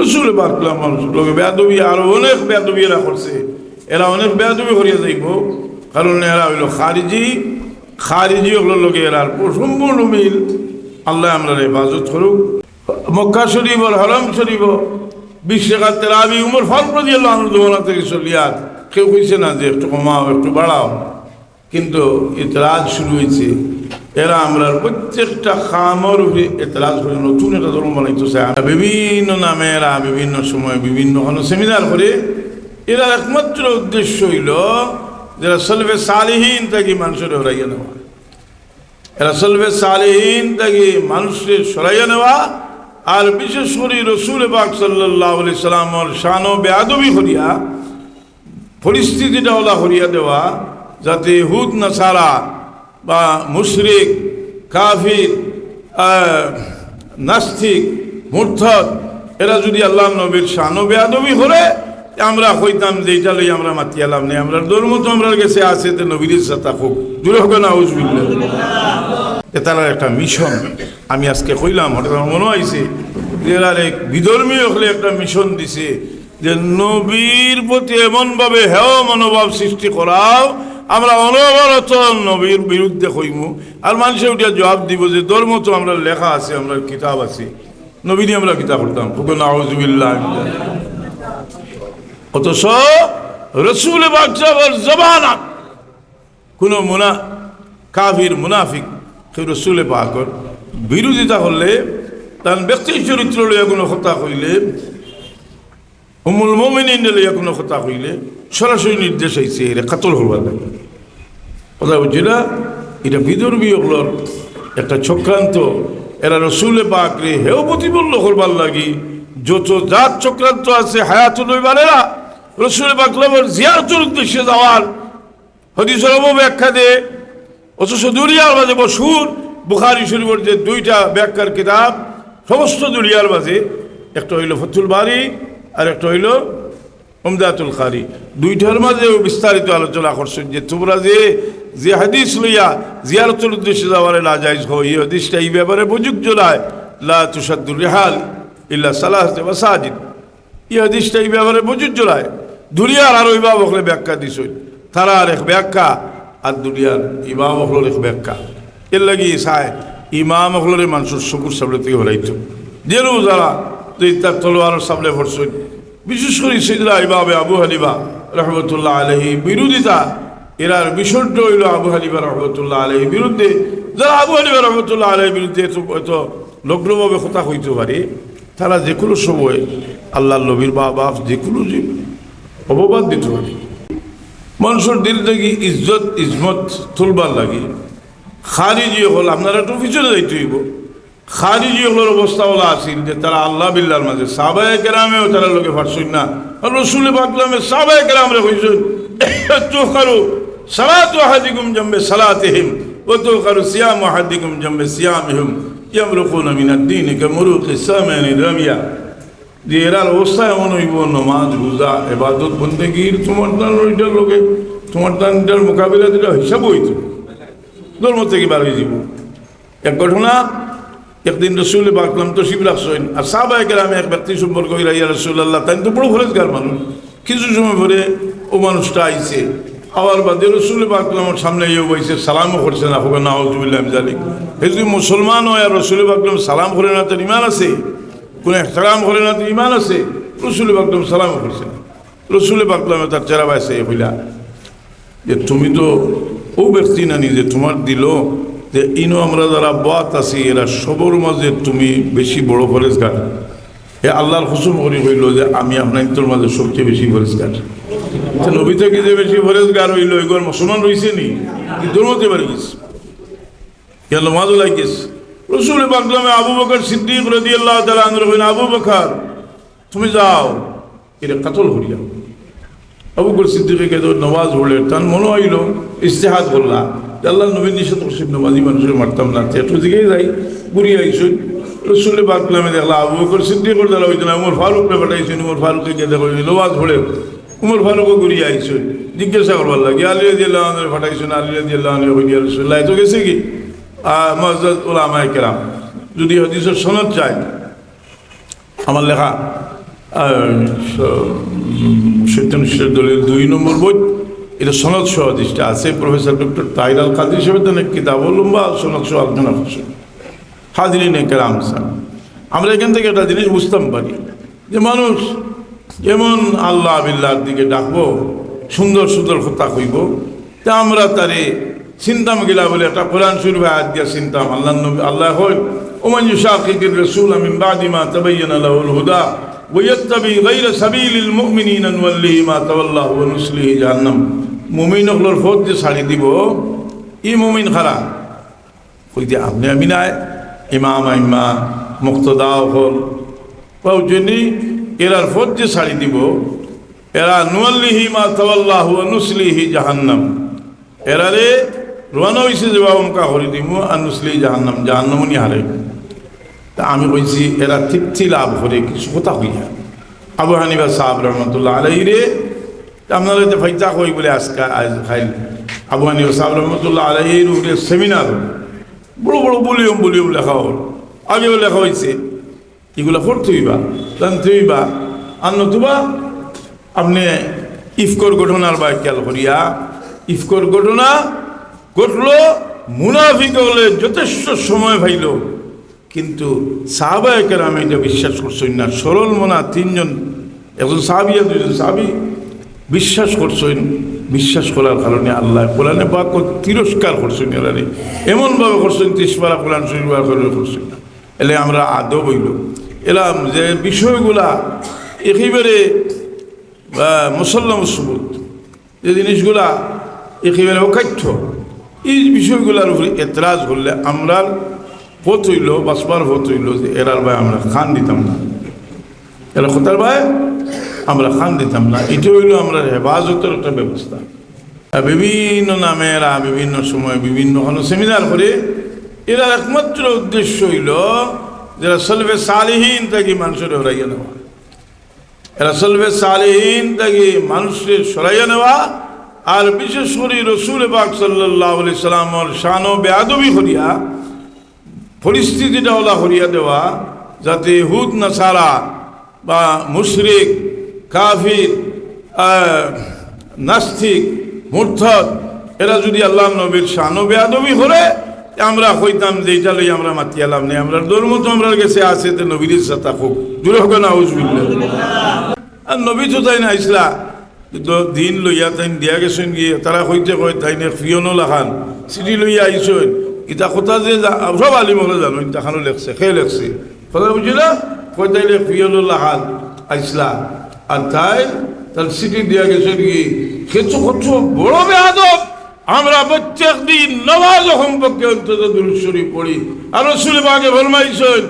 রসুল বাকলাম মানুষ। লোকে বেয়াদবি আরও অনেক বেয়াদবি এরা করছে। এরা অনেক বেয়াদবি করিয়া যাইব। কারণ এরা হইল খারিজি। খারিজি হলো লোকে এরা সম্পূর্ণ মিল। আল্লাহ আমরা হেফাজত করুক। মক্কা শরীফ আর হরম শরীফ, বিশ টাকা তেরাবি উমর ফল প্রতি আল্লাহ থেকে চলিয়ার কেউ কইছে না যে একটু কমাও, একটু বাড়াও। কিন্তু এতরাজ শুরু হয়েছে। এরা আমরা প্রত্যেকটা খামর এতরাজ করে নতুন একটা ধর্ম বানাইতেছে বিভিন্ন নামে, এরা বিভিন্ন সময় বিভিন্ন সেমিনার করে। এরা একমাত্র উদ্দেশ্য হইল যারা সলভে সালিহীন তাকে মানুষের হরাইয়া নেওয়া। এরা সলভে সালিহীন তাকে মানুষের সরাইয়া নেওয়া আর বিশেষ করে রসুল বাক সাল্লাহ আলি সাল্লামর শান বেআবি হরিয়া পরিস্থিতিটা ওলা হরিয়া দেওয়া। যাতে হুদ নাসারা বা মুশরিক, কাফির নাস্তিক মূর্ধত এরা যদি আল্লাহ নবীর শানো বেয়াদবি হলে আমরা কইতাম যে এইটা লই আমরা মাতি আলাম নেই। আমরা ধর্ম তো আমরা গেছে, আছে যে নবীর সাথে খুব। দূরে হবে না উজবিল্লা তার একটা মিশন। আমি আজকে কইলাম, হঠাৎ আমার মনে হয়েছে এরা এক বিধর্মী হলে একটা মিশন দিছে যে নবীর প্রতি এমনভাবে হেয় মনোভাব সৃষ্টি করাও আমরা অনবরত নবীর বিরুদ্ধে কইমু আর মানুষে উঠিয়া জবাব দিব যে ধর্ম তো আমরা লেখা আছে, আমরা কিতাব আছে। নবী নিয়ে আমরা কিতাব করতাম ফুকুন আউজুবিল্লাহ অথচ রসুল বাকসাবর জবানা কোনো মুনা, কাফির, মুনাফিক সেই রসুলে পাকর বিরোধিতা করলে, তার ব্যক্তি চরিত্র লইয়া কোনো কথা কইলে উমুল মোমিনিন লইয়া কোনো কথা কইলে, সরাসরি নির্দেশ আইছে, এরা কাতল হবার লাগে। কথা বুঝছি না? এটা বিদর্মী হলোর একটা চক্রান্ত। এরা রসুলে পাকরে হেও প্রতিবল্য করবার লাগি। যত জাত চক্রান্ত আছে হায়াত লইবারেরা রসুলে পাকলামর জিয়ারতুর উদ্দেশ্যে যাওয়ার হদিসের ব্যাখ্যা দে। অথচ দুনিয়ার মাঝে বসুর বুখারি শরীফের যে দুইটা ব্যাখ্যার কিতাব, সমস্ত দুনিয়ার মাঝে, একটা হইল ফতুল বাড়ি আর একটা হইল উমদাতুল খারি। দুইটার মাঝেও বিস্তারিত আলোচনা করছেন যে তোমরা যে যে হাদিস লইয়া জিয়ারতুল উদ্দেশ্যে যাওয়ারে না যাইজ হো এই হাদিসটা এই ব্যাপারে প্রযুক্ত নয়। লা তুষাদ্দুল রেহাল ইল্লা সালাহতে মাসাজিদ। এই হাদিসটা এই ব্যাপারে প্রযোজ্য নয়। দুনিয়ার আর ইমাম হলে ব্যাখ্যা দিছ। তারা আর এক ব্যাখ্যা আর দুনিয়ার ইমাম হলোর এক ব্যাখ্যা। এর লাগি চায় ইমাম হলরে মানুষের চকুর সামনে থেকে হলাইতো যেন যারা যে তার তলোয়ার সামনে ভরছেন বিশেষ করে সিদরা ইমামে আবু হানিবা রহমতুল্লাহ আলহী বিরোধিতা। এরার বিষয়টা হইল আবু হানিবা রহমতুল্লাহ আলহী বিরুদ্ধে। যারা আবু হানিবা রহমতুল্লাহ আলহীর বিরুদ্ধে হয়তো লগ্নভাবে কথা হইতে পারে, তারা যে কোনো সময় আল্লাহ নবীর বা বাপ যে কোনো যে অপবাদ দিতে পারে। মানুষের দিল থেকে ইজ্জত, ইজমত তুলবার লাগে। খারিজি হল আপনারা একটু পিছনে যাইতে হইব। খারিজি হলোর অবস্থা হলো আসিল যে তারা আল্লাহ বিল্লার মাঝে সাবায় কেরামেও তারা লোকে পারছেন না। রসুল বাকলামে সাবায় কেরামরে হইছেন চোখারু সালাত হাদিকুম জম্বে সালাতেহিম ও তো কারু সিয়াম হাদিকুম জম্বে সিয়ামহিম ইয়ামরুকুন মিনাদ দিন কে কামরুক সামানি রামিয়া যে এরার অবস্থা এমন হইব, নমাজ, রোজা এবাদত বন্দেগীর তোমার দান ওইটার লোকে তোমার দানটার মোকাবিলা যেটা হিসাব হইত, ধর্ম থেকে বার হয়ে যাব এক ঘটনা একদিন রসুল বাকলাম তো শিব রাখছেন, আর সাহবায় গ্রামে এক ব্যক্তি সম্পর্ক ইয়া রসুল্লাহ তাই তো বড় ফরেজগার মানুষ। কিছু সময় পরে ও মানুষটা আইছে আবার বাদে রসুল বাকলামের সামনে ইয়ে বইছে, সালামও করছে না হোক না হজুবিল্লাহ এই যদি মুসলমান হয় আর রসুল বাকলাম সালাম করে না, তার ইমান আছে? কোনো সালাম করে না তো ইমান আছে? রসুল বাকলাম সালাম করছে না। রসুল বাকলামে তার চেরা বাইছে হইলা যে তুমি তো ও ব্যক্তি না যে তোমার দিল যে ইনো আমরা যারা বাত আছি, এরা সবর মাঝে তুমি বেশি বড় ফরেজগার এ আল্লাহর হুসুম করি হইল যে আমি আপনার তোর মাঝে সবচেয়ে বেশি ফরেজগার নবী থেকে যে বেশি ফরেজগার হইল, এগুলো মুসলমান রয়েছে নি? দুর্মতে পারি গেছে? কেন মাজু লাগিস রসুল বাকলামে আবু বকর সিদ্দিক রদি আল্লাহ তালা হইন আবু বকর, তুমি যাও, এটা কাতল হরিয়া আবু বকর সিদ্দিকে নমাজ পড়লে তার মনে হইল ইস্তেহাত করলা আল্লাহ নবীন নিষেধ করছেন নমাজি মানুষের মারতাম না। একটু দিকেই যাই ঘুরি আইসুন রসুলের বাকলামে দেখলা আবু বকর সিদ্দিক করে দেওয়া না উমর ফারুককে পাঠাইছেন। উমর ফারুককে গিয়ে দেখো নমাজ পড়ে। উমর ফারুকও ঘুরি আইসুন জিজ্ঞাসা করবার লাগে আলিয়া দিল্লাহ পাঠাইছেন আলিয়া দিল্লাহ হইয়া রসুল্লাহ তো গেছে কি? মসজিদ ওলামায় কেরাম, যদি হদিসের সনদ চাই আমার লেখা সত্যনিষ্ঠ দলের দুই নম্বর বই। এটা সনদ সহ দৃষ্টা। আছে প্রফেসর ডক্টর তাহির আল কাদির সাহেব তার কিতাব লম্বা সনদ সহ আলোচনা করছেন হাজিরিন কেরাম স্যার। আমরা এখান থেকে একটা জিনিস বুঝতাম পারি। যে মানুষ যেমন আল্লাহ বিল্লাহর দিকে ডাকবো, সুন্দর সুন্দর কথা কইব, তা আমরা তারে চিন্তাম গিলা বলে একটা কোরআন শুরু আয়াত দিয়া চিন্তাম আল্লাহ নবী আল্লাহ হল ওমান ইউশাকিকির রাসূল মিন বাদি মা লাহুল হুদা গায়রা সাবিলিল মুমিনিনা নুওয়াল্লিহি মা তাওয়াল্লাহু ওয়া নুসলিহি জাহান্নাম। মুমিন হলর ফত যে ছাড়ি দিব, ই মুমিন খারা কইতে, আপনি আমি নাই। ইমাম, আইমা, মুক্তদা হল। বা পাউজনি এরার ফত যে ছাড়ি দিব। এরা নুয়াল্লিহি মা তাওয়াল্লাহু ওয়া নুসলিহি জাহান্নাম। এরারে রোয়ানা হয়েছে যে, বাবা মুখা হরি দিমু আর নুসলি জাহান্নাম। জাহান্নামনি হারে। তা আমি কইছি, এরা তৃপ্তি লাভ করে কিছু কথা হইয়া আবু হানিফা সাহাব রহমতুল্লাহ আলাই রে আপনারা যে ফাইতা কই বলে আজকা আজ খাইল। আবু হানিফা সাহাব রহমতুল্লাহ আলাইহির উপরে সেমিনার বড় বড় বলিয়ম বলিয়ম লেখা হল। আগেও লেখা হয়েছে এগুলা জানতে হইবা। আর নতুবা আপনি ইফকর ঘটনার বা খেয়াল করিয়া, ইফকর ঘটনা ঘটলো, মুনাফিক হলে যথেষ্ট সময় পাইল। কিন্তু সাহাবায়কের আমি এটা বিশ্বাস করছি না। সরল মোনা তিনজন, একজন সাহাবিয়া দুজন সাহাবি। বিশ্বাস করছেন, বিশ্বাস করার কারণে আল্লাহ কোরআনে বাক্য তিরস্কার করছেন এরারে। এমনভাবে করছেন, তিসপাড়া কোরআন শরীফ করে করছেন এলে আমরা আদৌ বইল এলাম যে বিষয়গুলা একেবারে মুসল্লাম সুবুত যে জিনিসগুলা একেবারে অকাঠ্য। এই বিষয়গুলোর উপরে এতরাজ করলে আমরা পথ হইল বাসবার পথ হইল যে এরার ভাই আমরা খান দিতাম না। এরা কোথার ভাই আমরা খান দিতাম না। এটা হইল আমরা হেফাজতের একটা ব্যবস্থা। বিভিন্ন নামে এরা বিভিন্ন সময় বিভিন্ন সেমিনার করে এরা একমাত্র উদ্দেশ্য হইল যারা সলভে সালিহীন তাকে মানুষের হরাইয়া নেওয়া। এরা সলভে সালিহীন তাকে মানুষের সরাইয়া নেওয়া আর বিশেষ করে রসুল বাক সাল্লাহ আলি সাল্লামর শান ও বেআবি হরিয়া পরিস্থিতিটা ওলা হরিয়া দেওয়া, যাতে হুদ, নাসারা বা মুশরিক কাফির নাস্তিক মূর্ধত এরা যদি আল্লাহ নবীর শান বেআবি হলে আমরা কইতাম যে এটা লই আমরা মাতি আলাম নেই। আমরা ধর্ম তো আমরা গেছে, আছে তো নবীর সাথে হোক দূরে হোক না উজবিল্লা আর নবী তো তাই না ইসলা দিন লইয়া তাই দিয়া গেছেন গিয়ে, তারা কইতে কয় তাই নে ফিয়নো লাখান। চিঠি লইয়া আইসন ইটা কথা যে সব আলিম হলে জানো ইটাখানো লেখছে, খেয়ে লেখছে। কথা বুঝিলা? কয় তাইলে ফিয়নো লাখান, আইসলা। আর তাই তার চিঠি দিয়া গেছেন কি খেচু খরচু বড় বেহাদব আমরা প্রত্যেক দিন নমাজ সম্পর্কে অন্তত দুরুশ্বরী পড়ি। আর রসুল বাগে ফরমাইছেন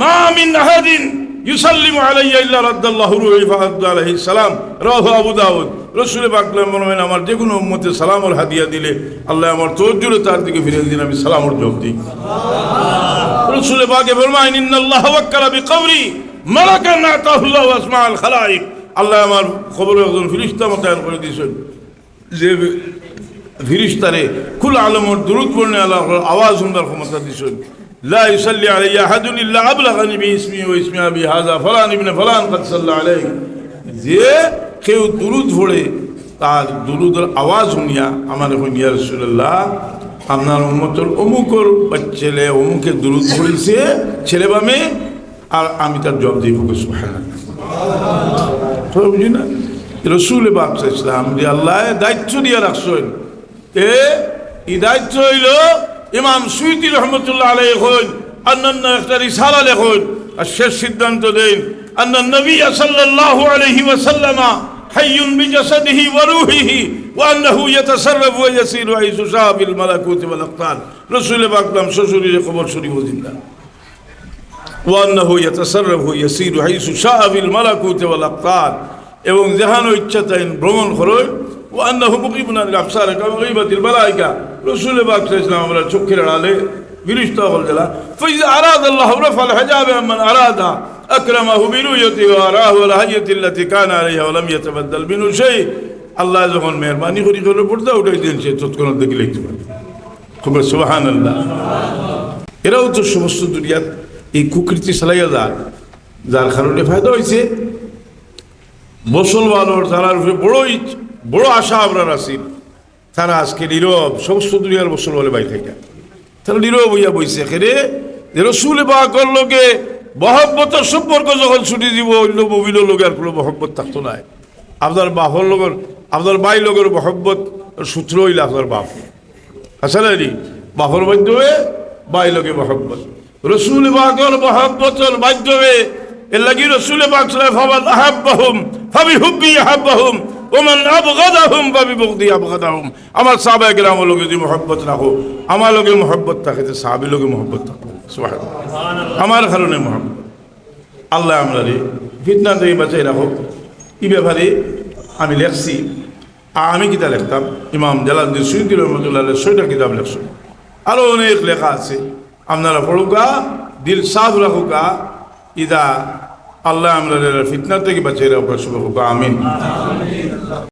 মা মিন আহাদিন ইউসাল্লিম আলাইয়া ইল্লা রাদ্দাল্লাহু রুহি ফাহাদ্দু আলাইহিস সালাম। রাহু আবু দাউদ রসুল বাকলাম বলবেন আমার যে কোনো উম্মতে সালামর হাদিয়া দিলে আল্লাহ আমার তওজ্জুরে তার দিকে ফিরে দিন আমি সালামর জবাব দিই। রসুল বাগে ফরমাইন ইন্নাল্লাহ ওয়াক্কালা বিকবরি মালাকান আতাহুল্লাহু আসমাআল খালাইক আল্লাহ আমার খবর একজন ফিরিস্তা মোতায়েন করে দিয়েছেন যে ফিরিস্তারে কুল আলমর দুরুদ পড়নে আল্লাহ আওয়াজ সুন্দর ক্ষমতা দিছেন لا يصلي علي أحد إلا أبلغني باسمي واسم أبي هذا فلان ابن فلان قد صلى عليه যে কেউ দুরুদ পড়ে তার দুরুদের আওয়াজ শুনিয়া আমার এখন ইয়া রসুল্লাহ আপনার উম্মতর অমুকর ছেলে অমুকে দুরুদ পড়েছে ছেলে বা মেয়ে আর আমি তার জব দিব বুঝি না রসুল বাপসা ইসলাম যে আল্লাহ দায়িত্ব দিয়ে রাখছেন এ এই দায়িত্ব হইল ইমাম সুইতি রহমতুল্লাহ আলাই হন অন্যান্য একটা রিসালা লেখন আর শেষ সিদ্ধান্ত দেন أن النبي صلى الله عليه وسلم حي بجسده وروحه وأنه يتصرف ويسير حيث شاء بالملكوت والأقطار رسول باكلام ششوري خبر شريف زندا وأنه يتصرف ويسير حيث شاء بالملكوت والأقطار এবং যেহানো ইচ্ছা তাই ভ্রমণ করই ও আন্নাহু মুকিবুনা আবসার কামা গীবাতিল মালাইকা রাসূল পাক সাল্লাল্লাহু আমরা চোখের আড়ালে বিরিশতা হল দিলা ফাইজা আরাদ আল্লাহ রাফাল হিজাব আম্মান আরাদা আকরামাহু বিরুয়াতি ওয়া আরাহু আল হায়াতি التي كان عليها ولم يتبدل منه شيء আল্লাহ যখন মেহরবানি করি করে পড়তে উঠাই দিন সে তৎক্ষণাৎ দেখে লিখতে পারে খুব সুবহানাল্লাহ এরাও তো সমস্ত দুনিয়াত এই কুকৃতি চালাইয়া যার যার কারণে ফায়দা হয়েছে মুসলমানের তারার উপরে বড়ই, বড় আশা আপনার আছেন তারা আজকে নীরব, সমস্ত দুনিয়ার মুসলমানের বাই থেকে। তারা নীরব হইয়া বইছে এখানে যে রসুল বাকর লোকে মহব্বতের সম্পর্ক যখন ছুটি দিব, অন্য মবিলের লোকে আর কোনো মহব্বত থাকতো না। আপনার বাপর লগর আপনার বাই লগের মহব্বত সূত্র হইলে আপনার বাপ। আসলে বাপর মাধ্যমে বাই লগে মহব্বত। রসুল বাকর মহব্বতের মাধ্যমে এর লাগি রসুল বাক ফামান আহাব্বাহুম ফাবি হুব্বি আহাব্বাহুম ওমান আবগাদাহুম ফাবি বুগদি আবগাদাহুম। আমার সাহাবা গ্রাম লোকে যদি মহব্বত রাখো আমার লোকে মহব্বত থাকে তো সাহাবি লোকে মহব্বত সুবহানাল্লাহ। আমার কারণে মহব্বত। আল্লাহ আমরা রে ফিতনা থেকে বাঁচাই রাখো। এই ব্যাপারে আমি লেখছি। আমি কিতাব লিখতাম। ইমাম জালালুদ্দিন সৈয়দ রহমতুল্লাহ ছয়টা কিতাব লেখছো। আরও অনেক লেখা আছে। আপনারা পড়ুকা দিল সাফ রাখুকা ইদা আল্লাহ আমরা ফিতনা থেকে বাঁচিয়ে রাখুকা শুভ আমিন।